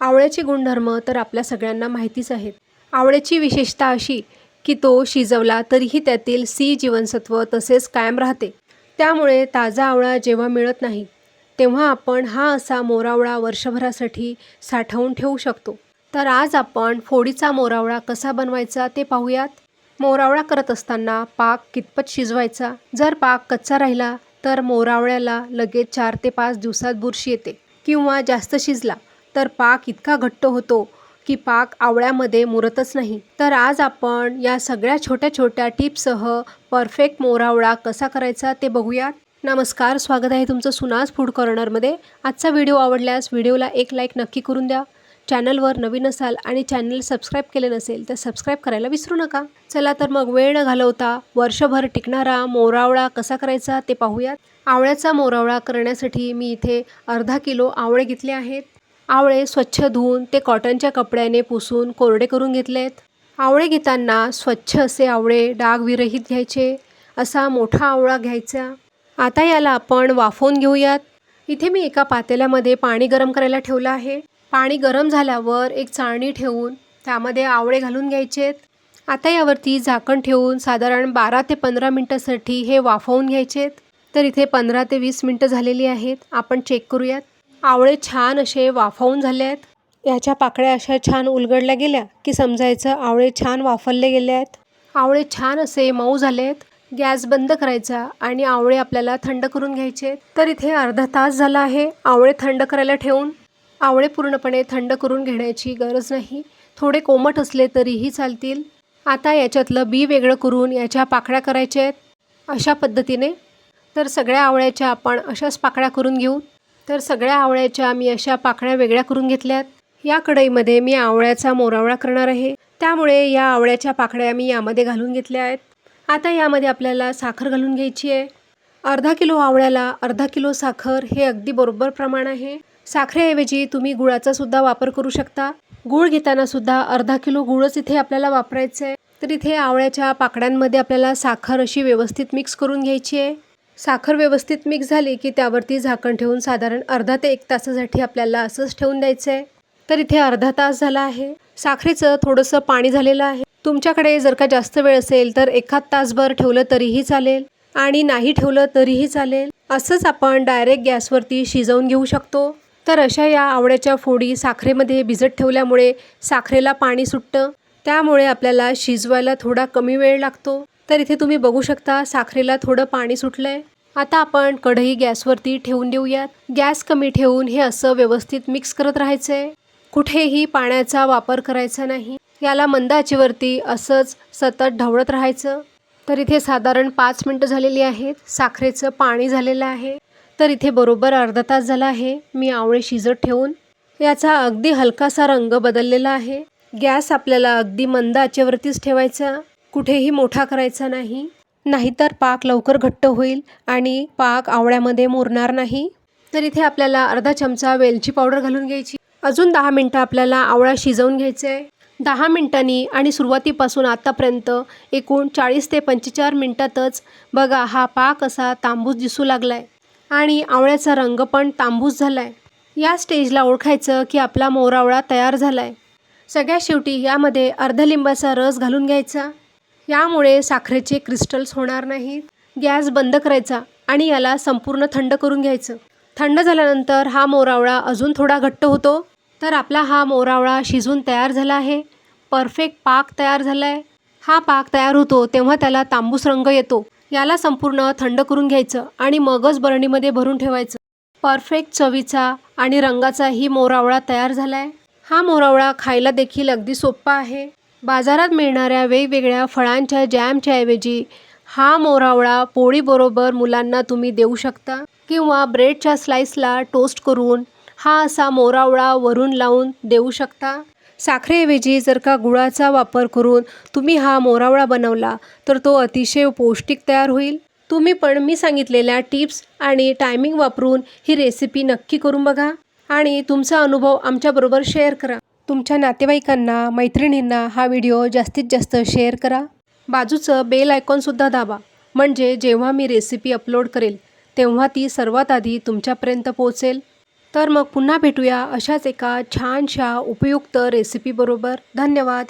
आवळ्याचे गुणधर्म तर आपल्या सगळ्यांना माहितीच आहेत. आवळ्याची विशेषता अशी की तो शिजवला तरीही त्यातील सी जीवनसत्व तसेच कायम राहते. त्यामुळे ताजा आवळा जेव्हा मिळत नाही तेव्हा आपण हा असा मोरावळा वर्षभरासाठी साठवून ठेवू शकतो. तर आज आपण फोडीचा मोरावळा कसा बनवायचा ते पाहूयात. मोरावळा करत असताना पाक कितपत शिजवायचा? जर पाक कच्चा राहिला तर मोरावळ्याला लगेच चार ते पाच दिवसात बुरशी येते किंवा जास्त शिजला. तर पाक इतका घट्ट होतो की पाक आवळ्यामध्ये मुरतच नाही. तर आज आपण या सगळ्या छोट्या छोट्या टिप्ससह परफेक्ट मोरावळा कसा करायचा ते बघूयात. नमस्कार स्वागत आहे तुमचं सुनास फूड कॉर्नरमध्ये. आजचा व्हिडिओ आवडल्यास व्हिडिओला एक लाईक नक्की करून द्या. चॅनलवर नवीन असाल आणि चॅनल सबस्क्राईब केले नसेल तर सबस्क्राईब करायला विसरू नका. चला तर मग वेळ न घालवता वर्षभर टिकणारा मोरावळा कसा करायचा ते पाहूयात. आवळ्याचा मोरावळा करण्यासाठी मी इथे अर्धा किलो आवळे घेतले आहेत. आवळे स्वच्छ धुवून ते कॉटनच्या कपड्याने पुसून कोरडे करून घेतलेत. आवळे घेताना स्वच्छ असे आवळे डागविरहित घ्यायचे असा मोठा आवळा घ्यायचा. आता याला आपण वाफवून घेऊयात. इथे मी एका पातेल्यामध्ये पाणी गरम करायला ठेवलं आहे. पाणी गरम झाल्यावर एक चाळणी ठेवून त्यामध्ये आवळे घालून घ्यायचेत. आता यावरती झाकण ठेवून साधारण बारा ते पंधरा मिनटासाठी हे वाफवून घ्यायचेत. तर इथे पंधरा ते वीस मिनटं झालेली आहेत. आपण चेक करूयात. आवळे छान असे वाफवून झाले आहेत. याच्या पाकळ्या अशा छान उलगडल्या गेल्या की समजायचं आवळे छान वाफरले गेले आहेत. आवळे छान असे मऊ झाले आहेत. गॅस बंद करायचा आणि आवळे आपल्याला थंड करून घ्यायचे तर इथे अर्धा तास झाला आहे आवळे थंड करायला ठेवून. आवळे पूर्णपणे थंड करून घेण्याची गरज नाही. थोडे कोमट असले तरीही चालतील. आता याच्यातलं बी वेगळं करून याच्या पाकळ्या करायच्या आहेत. अशा पद्धतीने. तर सगळ्या आवळ्याच्या आपण अशाच पाकळ्या करून घेऊ. तर सगळ्या आवळ्याच्या मी अशा पाकळ्या वेगळ्या करून घेतल्यात. या कढईमध्ये मी आवळ्याचा मोरावळा करणार आहे. त्यामुळे या आवळ्याच्या पाकळ्या मी यामध्ये घालून घेतल्या आहेत. आता यामध्ये आपल्याला साखर घालून घ्यायची आहे. अर्धा किलो आवळ्याला अर्धा किलो साखर हे अगदी बरोबर प्रमाण आहे. साखरेऐवजी तुम्ही गुळाचा सुद्धा वापर करू शकता. गूळ घेताना सुद्धा अर्धा किलो गुळच इथे आपल्याला वापरायचं आहे तर इथे आवळ्याच्या पाकड्यांमध्ये आपल्याला साखर अशी व्यवस्थित मिक्स करून घ्यायची आहे. साखर व्यवस्थित मिक्स झाली की त्यावरती झाकण ठेवून साधारण अर्धा ते एक तासासाठी आपल्याला असंच ठेवून द्यायचं आहे तर इथे अर्धा तास झाला आहे. साखरेचं थोडंसं पाणी झालेलं आहे. तुमच्याकडे जर का जास्त वेळ असेल तर एखाद तासभर ठेवलं तरीही चालेल आणि नाही ठेवलं तरीही चालेल. असंच आपण डायरेक्ट गॅसवरती शिजवून घेऊ शकतो. तर अशा या आवळ्याच्या फोडी साखरेमध्ये भिजत ठेवल्यामुळे साखरेला पाणी सुटतं. त्यामुळे आपल्याला शिजवायला थोडा कमी वेळ लागतो. तर इथे तुम्ही बघू शकता साखरेला थोडं पाणी सुटलं आहे आता आपण कढई गॅसवरती ठेवून देऊयात. गॅस कमी ठेवून हे असं व्यवस्थित मिक्स करत राहायचंय. कुठेही पाण्याचा वापर करायचा नाही. याला मंद आचेवरती असंच सतत ढवळत राहायचं. तर इथे साधारण पाच मिनटं झालेली आहेत. साखरेचं पाणी झालेलं आहे. तर इथे बरोबर अर्धा तास झाला आहे. मी आवळे शिजत ठेवून. याचा अगदी हलकासा रंग बदललेला आहे. गॅस आपल्याला अगदी मंद आचेवरतीच ठेवायचा. कुठेही मोठा करायचा नाही. नाहीतर पाक लवकर घट्ट होईल आणि पाक आवळ्यामध्ये मुरणार नाही. तर इथे आपल्याला अर्धा चमचा वेलची पावडर घालून घ्यायची. अजून दहा मिनटं आपल्याला आवळा शिजवून घ्यायचा आहे दहा मिनटांनी आणि सुरुवातीपासून आत्तापर्यंत एकूण चाळीस ते पंचेचाळ मिनटातच बघा हा पाक असा तांबूस दिसू लागला आहे आणि आवळ्याचा रंग पण तांबूस झाला आहे या स्टेजला ओळखायचं की आपला मोरावळा तयार झाला आहे सगळ्यात शेवटी यामध्ये अर्ध लिंबाचा रस घालून घ्यायचा. यामुळे साखरेचे क्रिस्टल्स होणार नाहीत. गॅस बंद करायचा आणि याला संपूर्ण थंड करून घ्यायचं. थंड झाल्यानंतर हा मोरावळा अजून थोडा घट्ट होतो. तर आपला हा मोरावळा शिजून तयार झाला आहे. परफेक्ट पाक तयार झाला आहे हा पाक तयार होतो तेव्हा त्याला तांबूस रंग येतो. याला संपूर्ण थंड करून घ्यायचं आणि मगच बरणीमध्ये भरून ठेवायचं. परफेक्ट चवीचा आणि रंगाचाही मोरावळा तयार झाला आहे हा मोरावळा खायला देखील अगदी सोपा आहे. बाजारात मिळणाऱ्या वेगवेगळ्या फळांच्या जॅमच्या ऐवजी हा मोरावळा पोळीबरोबर मुलांना तुम्ही देऊ शकता किंवा ब्रेडच्या स्लाईसला टोस्ट करून हा असा मोरावळा वरून लावून देऊ शकता. साखरेऐवजी जर का गुळाचा वापर करून तुम्ही हा मोरावळा बनवला तर तो अतिशय पौष्टिक तयार होईल. तुम्ही पण मी सांगितलेल्या टिप्स आणि टायमिंग वापरून ही रेसिपी नक्की करून बघा आणि तुमचा अनुभव आमच्याबरोबर शेअर करा. तुमच्या नातेवाईकांना मैत्रिणींना हा व्हिडिओ जास्तीत जास्त शेअर करा. बाजूचं बेल आयकॉनसुद्धा दाबा. म्हणजे जेव्हा मी रेसिपी अपलोड करेल तेव्हा ती सर्वात आधी तुमच्यापर्यंत पोहोचेल. तर मग पुन्हा भेटूया अशाच एका छानशा उपयुक्त रेसिपीबरोबर धन्यवाद.